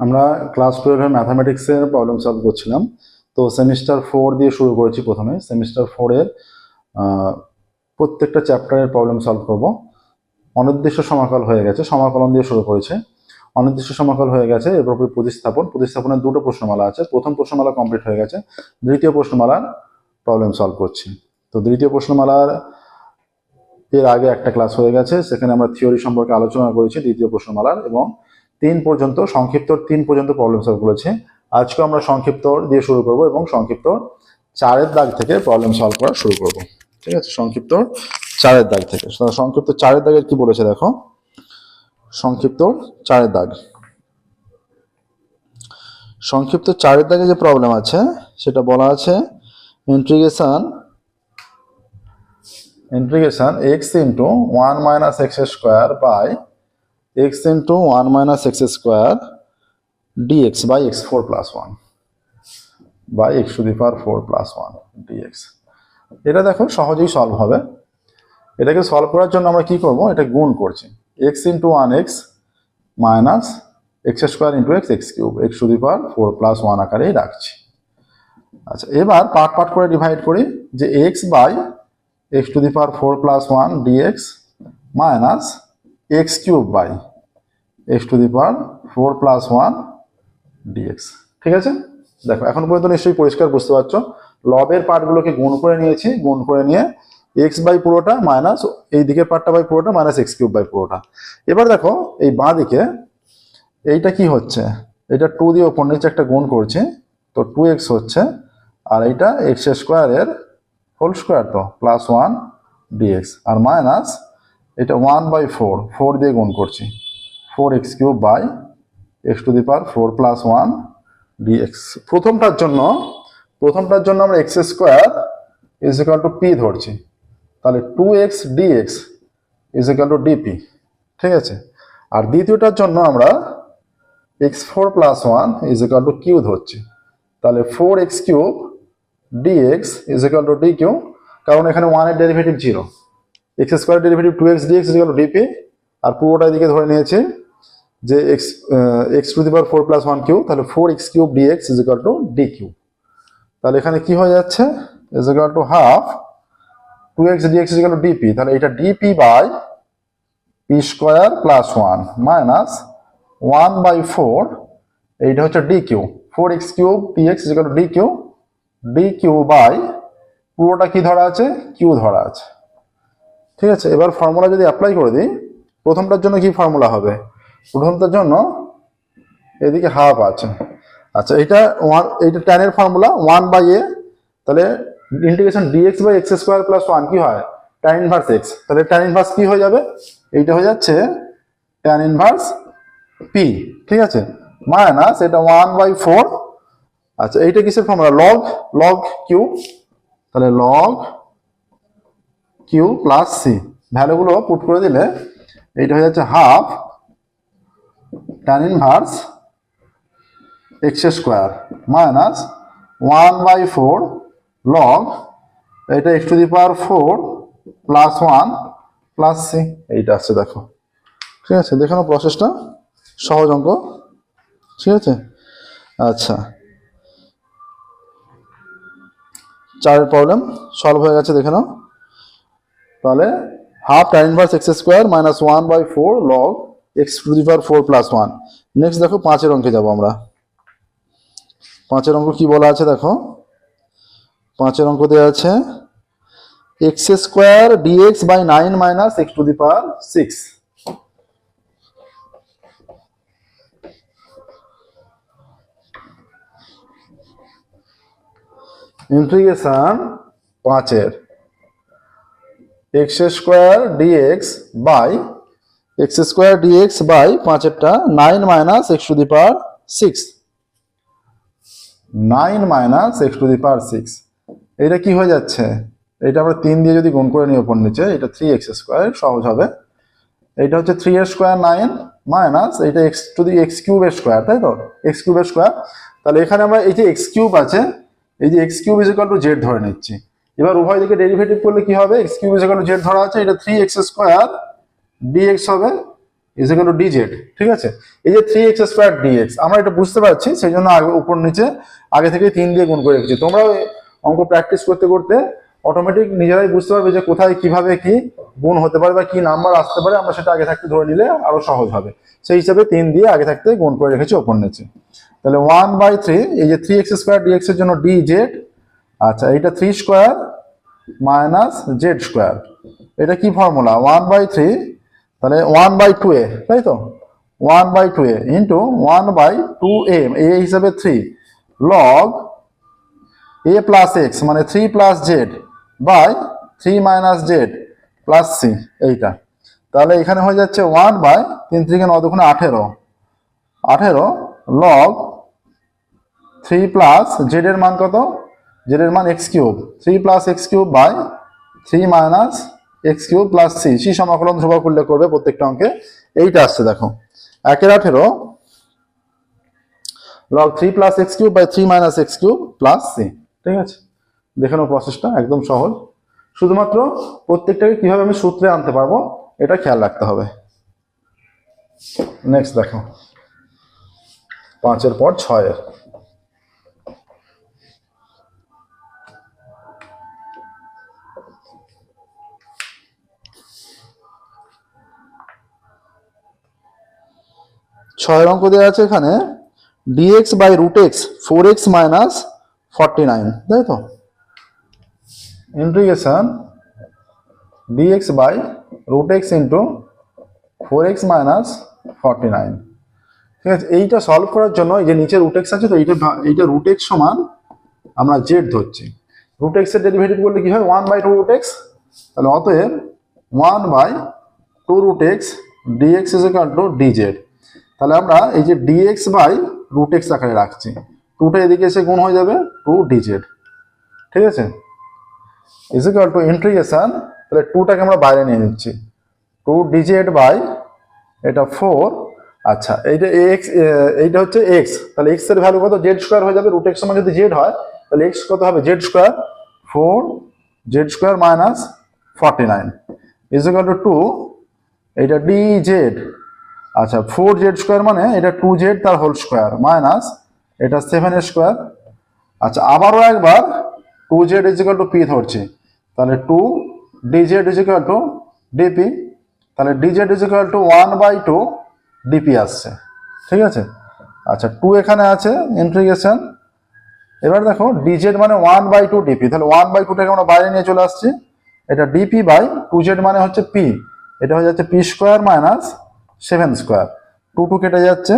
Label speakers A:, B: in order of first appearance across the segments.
A: আমরা ক্লাস টুয়েলভের ম্যাথামেটিক্সের problem solve করছিলাম। তো সেমিস্টার ফোর দিয়ে শুরু করেছি প্রথমে। সেমিস্টার ফোরের প্রত্যেকটা চ্যাপ্টারের প্রবলেম সলভ করব। অনির্দিষ্ট সমাকল হয়ে গেছে, সমাকলন দিয়ে শুরু করেছে। অনির্দিষ্ট সমাকল হয়ে গেছে এরপর প্রতিস্থাপন। প্রতিস্থাপনের দুটো প্রশ্নমালা আছে। প্রথম প্রশ্নমালা কমপ্লিট হয়ে গেছে। দ্বিতীয় প্রশ্নমালার প্রবলেম সলভ করছি। তো দ্বিতীয় প্রশ্নমালার, এর আগে একটা ক্লাস হয়ে গেছে। সেখানে আমরা থিওরি সম্পর্কে আলোচনা করেছি দ্বিতীয় প্রশ্নমালার এবং তিন পর্যন্ত সংক্ষিপ্ত তিন পর্যন্ত প্রবলেম সলভ করেছে। আজকে আমরা সংক্ষিপ্ত দিয়ে শুরু করব এবং সংক্ষিপ্ত চারের দাগ থেকে প্রবলেম সলভ করা শুরু করব। ঠিক আছে? সংক্ষিপ্ত চারের দাগ থেকে। সংক্ষিপ্ত চারের দাগের কি বলেছে দেখো? সংক্ষিপ্ত চারের দাগ। সংক্ষিপ্ত চারের দাগে যে প্রবলেম আছে, সেটা বলা আছে integration integration x into one minus x square by x into one minus x square dx by x four plus one by x to the power four plus one dx এটা দেখো সহজেই solve হবে। এটাকে solve করার জন্য আমরা কি করব? এটা গুণ করছি। X into one x minus x square into x x cube x to the power four plus one আকারেই রাখছি। আচ্ছা এবার পার্ট পার্ট করে ডিভাইড করি যে x by x to the power four plus one dx minus x cube by x to the power four plus one dx ঠিক আছে? দেখো, এখন পর্যন্ত নিশ্চয়ই পরিষ্কার বুঝতে পারছ। লবের পার্টগুলোকে গুণ করে নিয়েছি, গুণ করে নিয়ে এক্স বাই পুরোটা মাইনাস এই দিকের পার্টটা বাই পুরোটা মাইনাস এক্স কিউব বাই পুরোটা। এবার দেখো, এই বাঁ দিকে এইটা কি হচ্ছে? এটা টু দিয়ে ওপর নিচে একটা গুণ করছি, তো টু এক্স হচ্ছে, আর এইটা এক্স স্কোয়ারের হোল স্কোয়ার তো প্লাস ওয়ান ডিএক্স আর মাইনাস এটা ওয়ান বাই ফোর ফোর দিয়ে গুণ করছি। Four x cube by x to the power four plus one dx প্রথমটার জন্য প্রথমটার জন্য আমরা x square is equal to p ধরছি। তাহলে two x dx is equal to dp ঠিক আছে? আর দ্বিতীয়টার জন্য আমরা x four plus one is equal to q ধরছি। তাহলে four x cube dx is equal to d q, কারণ এখানে ওয়ানের derivative zero. X square derivative two x dx is equal to dp আর পুরোটা এদিকে ধরে নিয়েছি। যে x x to the power four plus one q তাহলে four x cube d x is equal to d q তাহলে এখানে কি হয়ে যাচ্ছে? Is equal to half two x dx is equal to dp তাহলে এটা dp by p square plus one minus one by four এইটা হচ্ছে d q four x cube p x is equal to d q d q by পুরোটা কি ধরা আছে? Q ধরা আছে। ঠিক আছে? এবার ফর্মুলা যদি অ্যাপ্লাই করে দিই, প্রথমটার জন্য কি ফর্মুলা হবে? প্রথমটার জন্য এদিকে হাফ আছে। আচ্ছা এটা ওয়ান এইটা টেনের ফর্মুলা ওয়ান বাই এ তাহলে integration dx by x square plus one কি হয়? ট্যান ইনভার্স এক্স তাহলে ট্যান ইনভার্স কি হয়ে যাবে? এইটা হয়ে যাচ্ছে ট্যান ইনভার্স পি ঠিক আছে? মাইনাস এটা ওয়ান বাই ফোর আচ্ছা এইটা কিসের ফর্মুলা লগ লগ কিউ তাহলে লগ কিউ প্লাস সি ভ্যালুগুলো পুট করে দিলে এইটা হয়ে যাচ্ছে half tan inverse x square minus one by four log এটা x to the power four plus one plus c এইটা আসছে দেখো। ঠিক আছে, দেখে প্রসেসটা সহজ অঙ্ক। ঠিক আছে? আচ্ছা। চারের প্রবলেম সলভ হয়ে গেছে, দেখে নাও। তাহলে half time inverse x square minus one by four log x to the power four plus one next দেখো পাঁচের অঙ্কে যাব আমরা। পাঁচের অঙ্ক কি বলা আছে দেখো? পাঁচের অঙ্ক দেওয়া আছে x square dx by nine minus x to the power six integration পাঁচের। X square dx by x square dx by পাঁচেরটা nine minus x to the power six nine minus x to the power six এটা কি হয়ে যাচ্ছে? এটা আমরা তিন দিয়ে যদি গুণ করে নিই ওপর নিচে, এটা থ্রি এক্স স্কোয়ার সহজ হবে। এইটা হচ্ছে থ্রি এর স্কোয়ার নাইন মাইনাস এটা এক্স টু দি এক্স কিউবের স্কোয়ার তাই তো? এক্স কিউবের স্কোয়ার তাহলে এখানে আমরা এই যে এক্স কিউব আছে, এই যে x cube is equal to z ধরে নিচ্ছি। এবার উভয় দিকে ডেরিভেটিভ করলে কি হবে? X cube is equal to z ধরা আছে, এটা থ্রি এক্স স্কোয়ার ডিএক্স হবে ইজ ইকুয়াল টু ডিজেড ঠিক আছে? এই যে থ্রি এক্স স্কোয়ার ডিএক্স আমরা এটা বুঝতে পারছি সেই জন্য আগে উপর নিচে, আগে থেকে তিন দিয়ে গুণ করে রেখেছি। তোমরাও অঙ্ক প্র্যাকটিস করতে করতে অটোমেটিক নিজেরাই বুঝতে পারবে যে কোথায় কীভাবে কি গুণ হতে পারে বা কি নাম্বার আসতে পারে, আমরা সেটা আগে থাকতে ধরে নিলে আরও সহজ হবে। সেই হিসাবে তিন দিয়ে আগে থাকতে গুণ করে রেখেছি ওপর নিচে। তাহলে ওয়ান বাই থ্রি এই যে থ্রি এক্স স্কোয়ার ডিএক্স এর জন্য ডি জেড আচ্ছা এটা three square minus z square এটা কি ফর্মুলা ওয়ান বাই থ্রি তাহলে ওয়ান বাই টু এ তাই তো? One by two a into one by two a a হিসাবে three log a plus x মানে three plus z by three minus z plus c এইটা। তাহলে এখানে হয়ে যাচ্ছে ওয়ান বাই তিন থেকে নয় দুগুণে আঠেরো। আঠেরো লগ থ্রি প্লাস জেড এর মান কত? জেড এর মান x cube three plus x cube by three minus x cube plus c c সমাকলন ধ্রুবক উল্লেখ করবে প্রত্যেকটা অঙ্কে। এইটা আসছে, দেখো। একের আঠেরো log three plus x cube by three minus x cube plus c ঠিক আছে? দেখে প্রসেসটা একদম সহজ। শুধুমাত্র প্রত্যেকটাকে কীভাবে আমি সূত্রে আনতে পারব, এটা খেয়াল রাখতে হবে। নেক্সট দেখো। পাঁচের পর ছয়ের। ছয়ের অঙ্ক দেওয়া আছে এখানে dx by root x four x minus forty nine তাই তো? Integration dx by root x into four x minus forty nine ঠিক আছে, এইটা সলভ করার জন্য এই যে নিচে রুট এক্স আছে তো এইটা এইটা রুট এক্স সমান আমরা জেড ধরছি। রুট এক্সের ডেরিভেটিভ করলে কি হয়? One by two root x তাহলে অতএব one by two root x dx is equal to dz তাহলে আমরা এই যে ডিএক্স বাই রুট এক্স আকারে রাখছি টুটা এদিকে এসে গুণ হয়ে যাবে টু ডিজেড ঠিক আছে? ইজ টু ইন্ট্রিগেশন তাহলে টুটাকে আমরা বাইরে নিয়ে নিচ্ছি। টু ডিজেড বাই এটা ফোর আচ্ছা এইটা এক্স এইটা হচ্ছে এক্স তাহলে এক্সের ভ্যালু কত? জেড স্কোয়ার হয়ে যাবে রুট এক্স সময় যদি জেড হয়, তাহলে এক্স কত হবে? Z square four z square minus forty nine is to two এইটা ডি জেড আচ্ছা ফোর জেড স্কোয়ার মানে এটা টু জেড তার হোল স্কোয়ার মাইনাস এটা সেভেন স্কোয়ার আচ্ছা আবারও একবার two z is equal to p ধরছি। তাহলে two d z is equal to dp তাহলে d z is equal to one by two dp আসছে। ঠিক আছে? আচ্ছা টু এখানে আছে ইন্ট্রিগেশন এবার দেখো ডিজেড মানে one by two d p তাহলে ওয়ান বাই টুটাকে আমরা বাইরে নিয়ে চলে আসছি। এটা ডিপি বাই টু জেড মানে হচ্ছে পি এটা হয়ে যাচ্ছে p square minus seven square two two কেটে যাচ্ছে।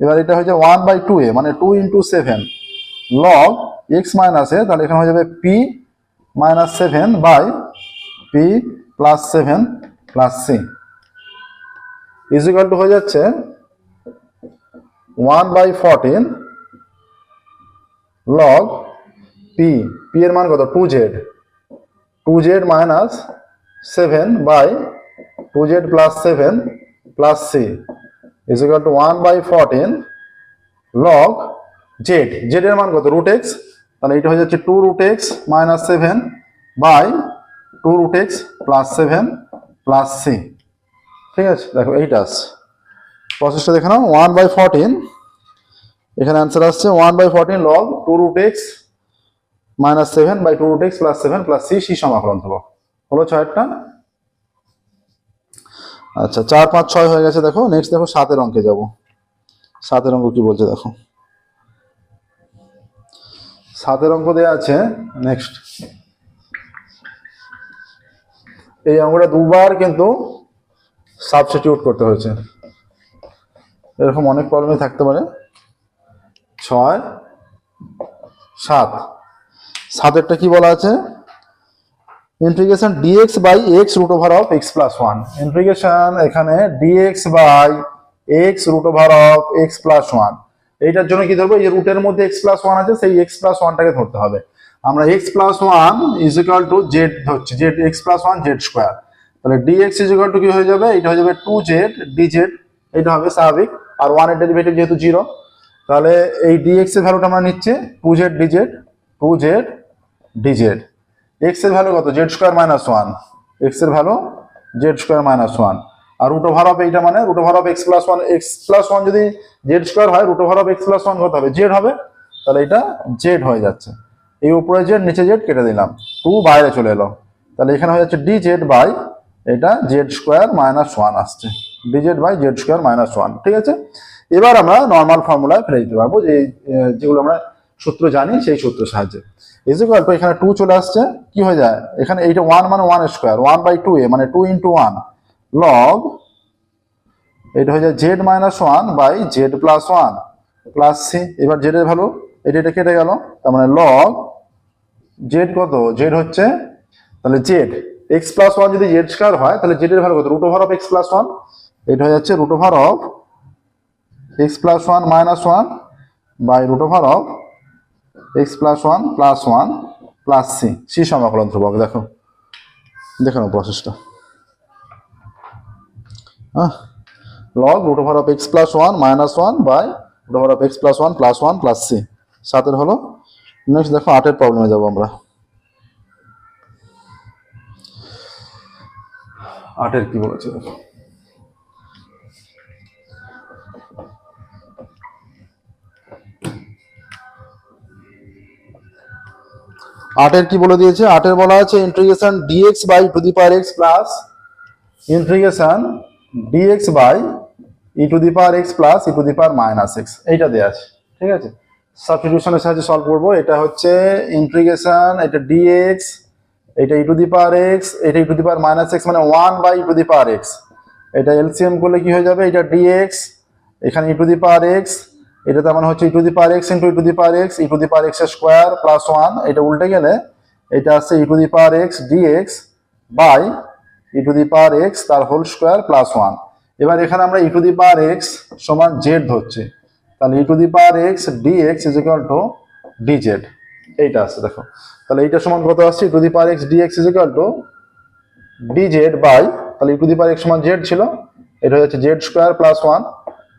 A: এবার এটা হয়ে যাবে ওয়ান বাই টু এ মানে two into seven log x minus a তাহলে এখানে হয়ে যাবে p minus seven by p plus seven plus c is equal to হয়ে যাচ্ছে one by fourteen log p p এর মান কত? Two z two z minus seven by two z plus seven plus c is equal to one by fourteen log z z এর মান কত? Root x তাহলে এটা হয়ে যাচ্ছে two root x minus seven by two root x plus seven plus c ঠিক আছে? দেখো, এইটা আসছে। প্রসেসটা দেখে নাও ওয়ান বাই ফোরটিন এখানে অ্যান্সার আসছে one by fourteen log two root x minus seven by two root x plus seven plus c c সমাকলন দেবো হলো ছয়টা। আচ্ছা চার, পাঁচ, ছয় হয়ে গেছে, দেখো। নেক্সট দেখো, সাতের অঙ্কে যাব। সাতের অঙ্ক কি বলছে, দেখো। সাতের অঙ্ক দেওয়া আছে। নেক্সট এই অঙ্কটা দুবার কিন্তু সাবস্টিটিউট করতে হয়েছে। এরকম অনেক প্রবলেমই থাকতে পারে। ছয়, সাত। সাতেরটা কি বলা আছে? Integration dx by x root over of x plus one integration এখানে dx by x root over of x plus one এইটার জন্য কি ধরবো? এই রুটের মধ্যে এক্স প্লাস ওয়ান আছে, সেই এক্স প্লাস ওয়ানটাকে ধরতে হবে। আমরা x plus one is equal to z ধরছি z x plus one z square তাহলে ডিএক্স ইজ ইকাল টু কি হয়ে যাবে? এটা হয়ে যাবে টু জেড ডি জেড এটা হবে স্বাভাবিক। আর ওয়ানের ডেরিভেটিভ যেহেতু জিরো তাহলে এই ডিএক্স এর ভ্যালুটা আমরা নিচ্ছি two z d z two z d z এক্সের ভ্যালু কত? জেড স্কোয়ার মাইনাস ওয়ান এক্সের value z square minus one R root over of এইটা মানে root over of x plus one x plus one যদি Z square হয় root over of x plus one কত হবে? Z হবে। তাহলে এটা জেড হয়ে যাচ্ছে। এই উপরে জেড নিচে জেড কেটে দিলাম। টু বাইরে চলে এলো। তাহলে এখানে হয়ে যাচ্ছে ডি জেড বাই এটা জেড স্কোয়ার মাইনাস ওয়ান আসছে। D z by z square minus one ঠিক আছে? এবার আমরা নর্মাল ফর্মুলায় ফেলে দিতে পারব। যে যেগুলো আমরা সূত্র জানি, সেই সূত্রের সাহায্যে। ইজ ইকুয়াল টু এখানে টু চলে আসছে, কি হয়ে যায়? এখানে এইটা ওয়ান মানে one square one by two a মানে টু ইন্টু ওয়ান লগ এটা হয়ে যায় z minus one by z plus one plus c এবার জেড এর ভ্যালু এটা এটা কেটে গেল, তার মানে লগ জেড কত? জেড হচ্ছে, তাহলে জেড এক্স প্লাস ওয়ান যদি জেড স্কোয়ার হয়, তাহলে জেড এর ভ্যালু কত? Root over of X plus one এটা হয়ে যাচ্ছে root over of X plus one minus one by root over of X plus one plus one plus C C সমাকলন ধ্রুবক, দেখো। দেখো না প্রসেসটা হ্যাঁ log root over of X plus one minus one by root over of X plus one plus one plus c সাতের হলো। Next দেখো আটের প্রবলেমে যাব আমরা। আটের কি বলেছে? দেখো আটের কি বলে দিয়েছে? আটের বলা আছে integration dx by to the power x plus integration dx by e to the power x plus e to the power minus x এইটা দেওয়া আছে, ঠিক আছে? সাবস্টিটিউশনের সাহায্যে সলভ করব। এটা হচ্ছে ইন্টিগ্রেশন এটা ডিএক্স এটা e to the power x এটা e to the power minus x মানে one by e to the power x এটা এলসিএম করলে কি হয়ে যাবে? এটা ডিএক্স এখানে ই টু দি পাওয়ার এক্স এটা তার মানে হচ্ছে e to the power x into e to the power x e to the power x square plus one এটা উল্টে গেলে এটা আসছে e to the power x dx by e to the power x তার whole square plus one এবার এখানে আমরা e to the power x সমান জেড ধরছি। তাহলে e to the power x dx is equal to d z এইটা আসছে দেখো। তাহলে এইটা সমান কত আসছে? E to the power x dx is equal to d z by তাহলে e to the power x সমান জেড ছিল, এটা যাচ্ছে জেড স্কোয়ার প্লাস ওয়ান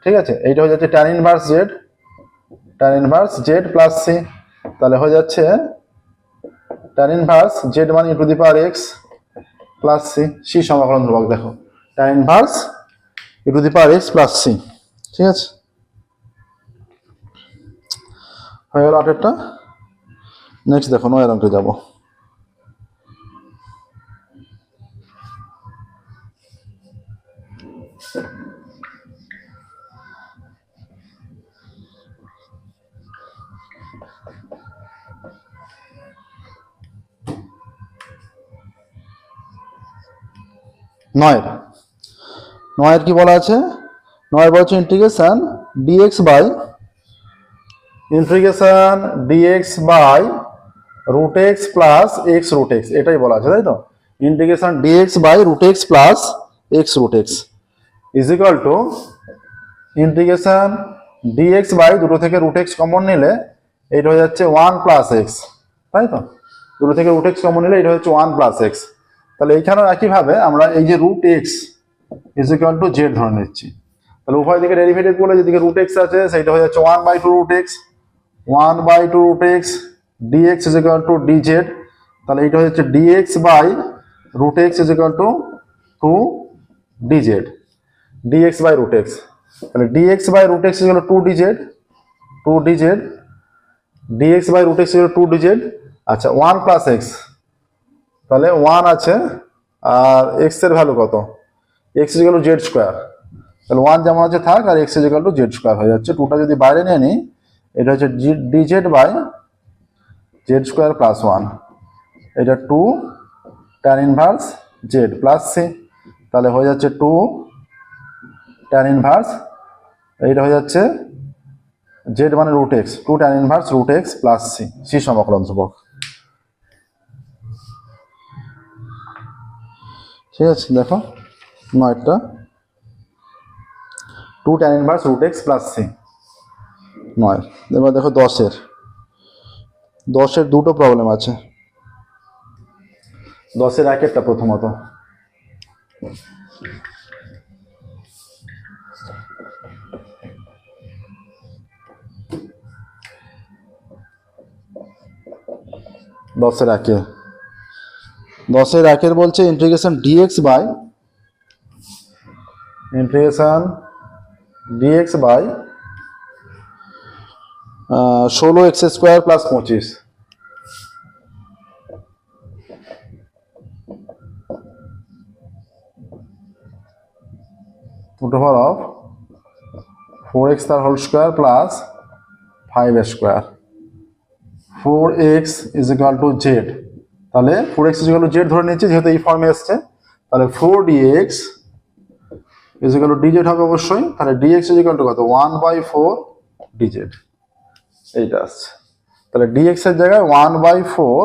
A: ঠিক আছে? এইটা হয়ে যাচ্ছে tan inverse z tan inverse z plus c তাহলে হয়ে যাচ্ছে ট্যান ইনভার্স জেড মানে to the power x plus c c সমাকলন ধ্রুবক, দেখো। Tan inverse e to the power x plus c ঠিক আছে? হয়ে গেল আটেরটা। নেক্সট দেখো নয়ের অঙ্কে যাব। নয়ের। নয়ের কি বলা আছে? নয় বলছে integration dx by integration dx by root x plus x root x এটাই বলা আছে, তাই তো? Integration dx by root x plus x root x is equal to integration dx by দুটো থেকে রুট এক্স কমন নিলে এটা হয়ে যাচ্ছে ওয়ান প্লাস এক্স তাই তো? দুটো থেকে রুট এক্স কমন নিলে এটা হচ্ছে ওয়ান প্লাস এক্স তাহলে এইখানেও একইভাবে আমরা এই যে root x is equal to z ধরে নিচ্ছি। তাহলে উভয় দিকে ডেরিভেটিভ করলে যেদিকে রুট এক্স আছে, সেইটা হয়ে যাচ্ছে one by two root x one by two root x dx is equal to d z তাহলে এইটা হচ্ছে dx by root x is equal to two d z dx by root x তাহলে dx by root x is two d z two d z dx by root x is two d z আচ্ছা one plus x তাহলে one আছে, আর এক্সের value কত? X is equal to z square তাহলে one যেমন আছে থাক, আর x is equal to z square হয়ে যাচ্ছে। টুটা যদি বাইরে নিয়ে নিই, এটা হচ্ছে d z by z square plus one এটা two tan inverse z plus c তাহলে হয়ে যাচ্ছে টু ট্যান ইনভার্স এইটা হয়ে যাচ্ছে জেড মানে root X two tan inverse root X plus C C সমাকলন ধ্রুবক। ঠিক আছে, দেখো, নয়টা। Two tan inverse root X plus C নয়, এবার দেখো দশের। দশের দুটো প্রবলেম আছে। দশের একেরটা প্রথমত। দশের একে। দশের একের বলছে integration dx by integration dx by ষোলো এক্স স্কোয়ার প্লাস পঁচিশ। root over of 4x তার whole square plus five square four x is equal to z তাহলে four x is equal to z ধরে নিচ্ছি যেহেতু এই ফর্মে এসছে, তাহলে four dx is equal to dz হবে অবশ্যই, তাহলে ডিএক্স ইজ ইকাল টু কত? ওয়ান বাই ফোর ডিজেড এইটা আসছে তাহলে ডিএক্স এর জায়গায় ওয়ান বাই ফোর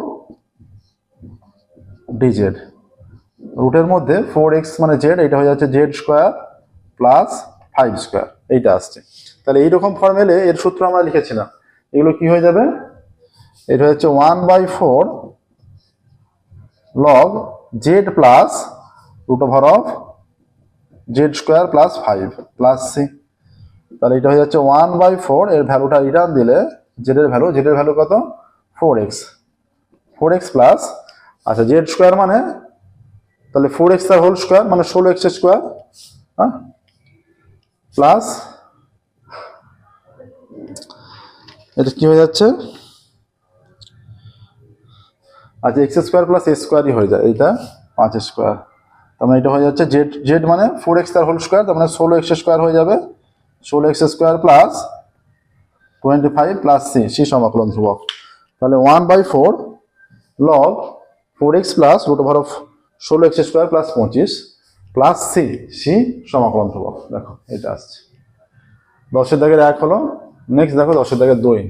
A: ডিজেড রুটের মধ্যে ফোর এক্স মানে জেড এটা হয়ে যাচ্ছে z square plus five square এইটা আসছে। তাহলে এইরকম ফর্মেলে এর সূত্র আমরা লিখেছিলাম, এগুলো কি হয়ে যাবে? এটা হচ্ছে one by four log z plus root over of z square plus five plus c তাহলে এটা হয়ে যাচ্ছে ওয়ান বাই ফোর এর ভ্যালুটা রিটার্ন দিলে জেড এর ভ্যালু জেড এর ভ্যালু কত? Four x four x plus আচ্ছা জেড স্কোয়ার মানে? তাহলে ফোর এক্স তার হোল স্কোয়ার মানে ষোলো এক্স স্কোয়ার হ্যাঁ? প্লাস এটা কি হয়ে যাচ্ছে? আচ্ছা এক্স স্কোয়ার প্লাস এ স্কোয়ারই হয়ে যায়, এইটা পাঁচ স্কোয়ার তার মানে এটা হয়ে যাচ্ছে জেড জেড মানে ফোর এক্স তার হোল স্কোয়ার তার মানে ষোলো এক্স স্কোয়ার হয়ে যাবে। ষোলো x square plus twenty five plus c c সমাকলন ধ্রুবক। তাহলে one by four log four x plus root over of ষোলো এক্স স্কোয়ার প্লাস পঁচিশ প্লাস সি সি সমাকলন ধ্রুবক। দেখো, এটা আসছে। দশের দাগের এক হলো নেক্সট দেখো দশের দাগের দুই।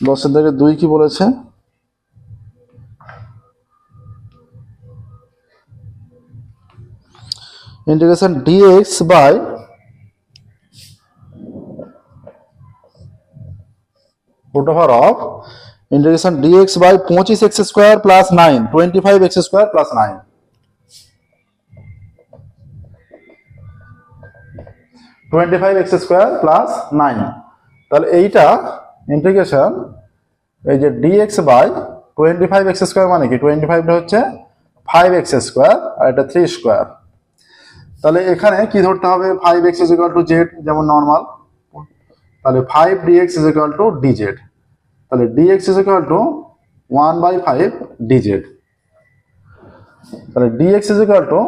A: দশের দাগের দুই কি বলেছে integration dx by root over of integration dx by 25 x square plus 9 25 x square plus 9 25 x square plus 9 তাহলে এইটা ইন্টিগ্রেশন এই যে dx by twenty five x square মানে কি? টোয়েন্টি ফাইভটা হচ্ছে 5 x স্কোয়ার আর এটা থ্রি স্কোয়ার তাহলে এখানে কি ধরতে হবে? 5 x is equal to z, যেমন নর্মাল তাহলে five dx is equal to dz তাহলে dx is equal to one by five dz তাহলে dx is equal to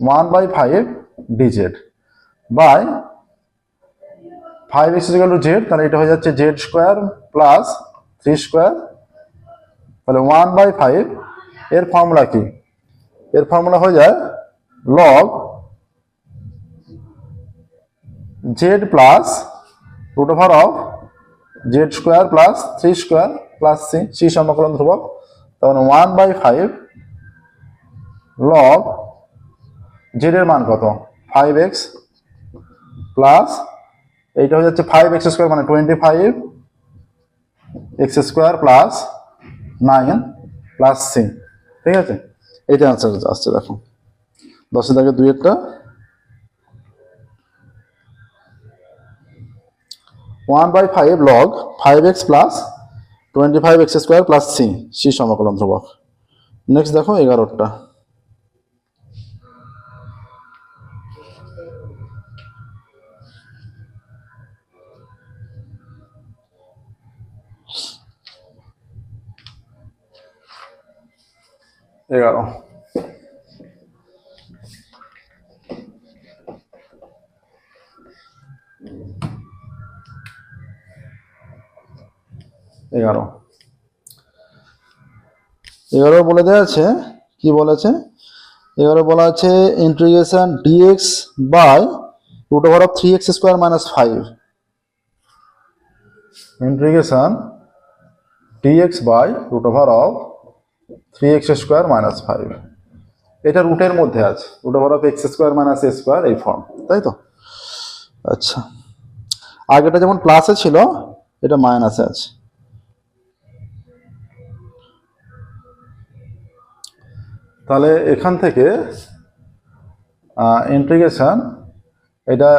A: one by five dz by five x is equal to z, তাহলে এটা হয়ে যাচ্ছে z square plus three square, তাহলে one by five. এর formula কি? এর formula হয়ে যায় log z plus root over of z square plus three square plus c c সমাকলন ধ্রুবক। তখন one by five log z এর মান কত? ফাইভ এক্স প্লাস এইটা হয়ে যাচ্ছে ফাইভ এক্স স্কোয়ার মানে twenty five x square plus nine plus c ঠিক আছে? এইটা আনসার আসছে, দেখো। দশের দাগে দুই একটা। One by five log five x plus twenty five x square plus c c সমাকলন ধ্রুবক। নেক্সট দেখো এগারোটা এগারো এগারো। এগারো বলে দেওয়া আছে, কি বলেছে এগারো বলা আছে integration dx by root over of three x square minus five integration dx by root over of three x square minus five এটা রুটের মধ্যে আছে। Root over of x square minus a square এই ফর্ম তাই তো? আচ্ছা। আগেটা যেমন প্লাসে ছিল, এটা মাইনাসে আছে। তাহলে এখান থেকে ইন্টিগ্রেশন এটা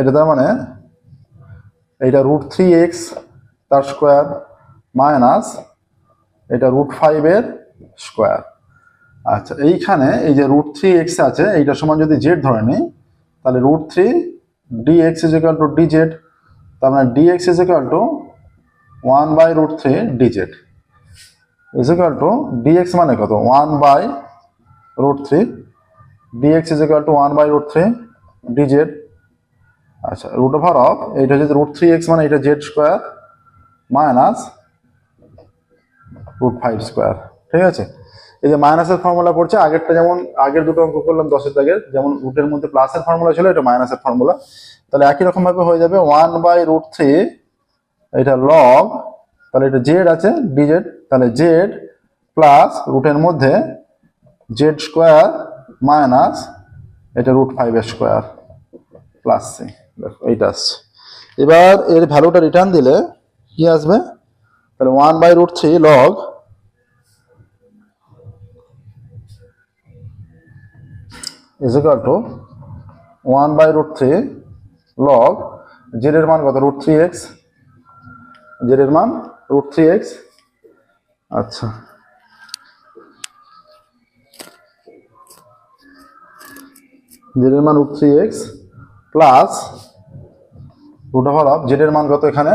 A: এটা তার মানে এটা রুট থ্রি এক্স তার স্কোয়ার মাইনাস এটা রুট ফাইভের স্কোয়ার আচ্ছা এইখানে এই যে রুট থ্রি এক্স আছে, এইটার সমান যদি জেড ধরে নিই, তাহলে root three d x is equal to d z তার মানে d x is equal to one by root three d z is equal to d x মানে কত? One by root three dx is equal to 1 by root 3 dz আচ্ছা root over of এইটা হচ্ছে root three x মানে এটা z square minus root five square ঠিক আছে? এই যে মাইনাসের ফর্মুলা পড়ছে, আগেরটা যেমন, আগের দুটো অঙ্ক করলাম দশের দাগের, যেমন রুটের মধ্যে প্লাসের ফর্মুলা ছিল, এটা মাইনাসের ফর্মুলা তাহলে একই রকম ভাবে হয়ে যাবে ওয়ান বাই রুট থ্রি এটা লগ তাহলে এটা জেড আছে ডিজেড তাহলে জেড প্লাস রুটের মধ্যে জেড স্কোয়ার মাইনাস এটা root five square plus c দেখো, এইটা আসছে। এবার এর ভ্যালুটা রিটার্ন দিলে কি আসবে? তাহলে one by root three log is equal to one by root three log জেডের মান কত? রুট থ্রি এক্স জেডের মান রুট থ্রি এক্স আচ্ছা। জেডের মান root three x plus root over of জেডের মান কত এখানে?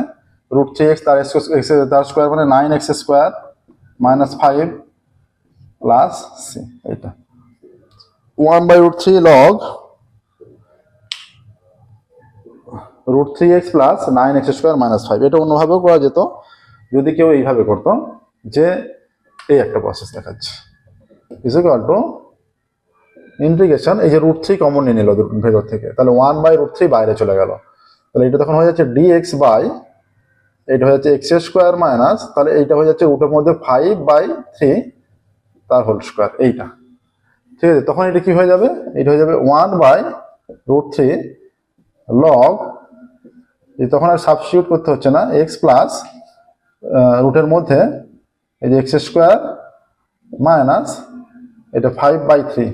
A: রুট থ্রি এক্স তার এক্স তার স্কোয়ার মানে nine x square minus five plus c এইটা। One by root three log root three x plus nine x square minus five এটা অন্যভাবেও করা যেত, যদি কেউ এইভাবে করতো যে এই একটা প্রসেস দেখাচ্ছে। ইজ ইকুয়াল টু ইন্টিগ্রেশন এই যে রুট থ্রি কমন নিয়ে নিল ভেতর থেকে, তাহলে ওয়ান বাই রুট থ্রি বাইরে চলে গেল। তাহলে এটা তখন হয়ে যাচ্ছে ডি এক্স বাই এটা হয়ে যাচ্ছে এক্স স্কোয়ার মাইনাস তাহলে এইটা হয়ে যাচ্ছে রুটের মধ্যে ফাইভ বাই থ্রি তার হোল স্কোয়ার এইটা। ঠিক আছে, তখন এটা কি হয়ে যাবে? এটা হয়ে যাবে one by root three log তখন আর সাবস্টিটিউট করতে হচ্ছে না এক্স প্লাস রুটের মধ্যে এই যে এক্স স্কোয়ার মাইনাস এটা five by three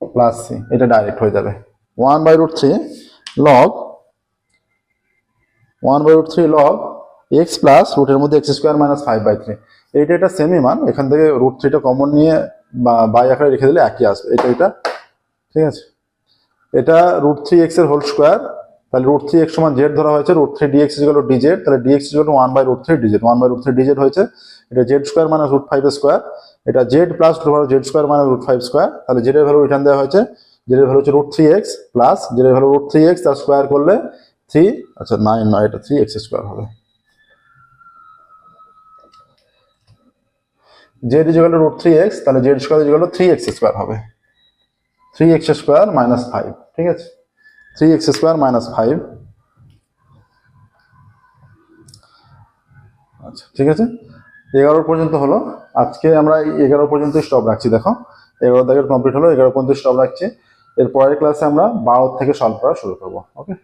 A: plus c এটা ডাইরেক্ট হয়ে যাবে। One by root three log one by root three log x plus রুটের মধ্যে x square minus five by three. এইটা এটা সেমই মান, এখান থেকে রুট থ্রিটা কমন নিয়ে বাই আকারে রেখে দিলে একই আসবে। এটা এটা, ঠিক আছে? এটা রুট থ্রি এক্সের হোল স্কোয়ার, তাহলে রুট থ্রি এক্স সমান জেড ধরা হয়েছে, root three d x to d z তাহলে d x to one by root three d z one by root three d z হয়েছে, এটা জেড স্কোয়ার মানে root five square, এটা Z plus root Z square মানে root five square, তাহলে Z এর value return দেওয়া হয়েছে Z এর ভ্যালু হচ্ছে root three X plus Z এর ভ্যালু রুট থ্রি এক্স, তার স্কোয়ার করলে থ্রি আচ্ছা নাইন নয় এটা থ্রি এক্স স্কোয়ার হবে। Z is equal to root three x তাহলে z square is equal to three x square হবে। Three x square minus five ঠিক আছে? Three x square minus five আচ্ছা ঠিক আছে? এগারো পর্যন্ত হলো। আজকে আমরা এগারো পর্যন্ত স্টপ রাখছি, দেখো। এগারো দাগের কমপ্লিট হলো, এগারো পর্যন্ত স্টপ রাখছি। এর পরের ক্লাসে আমরা বারো থেকে সলভ করা শুরু করব ওকে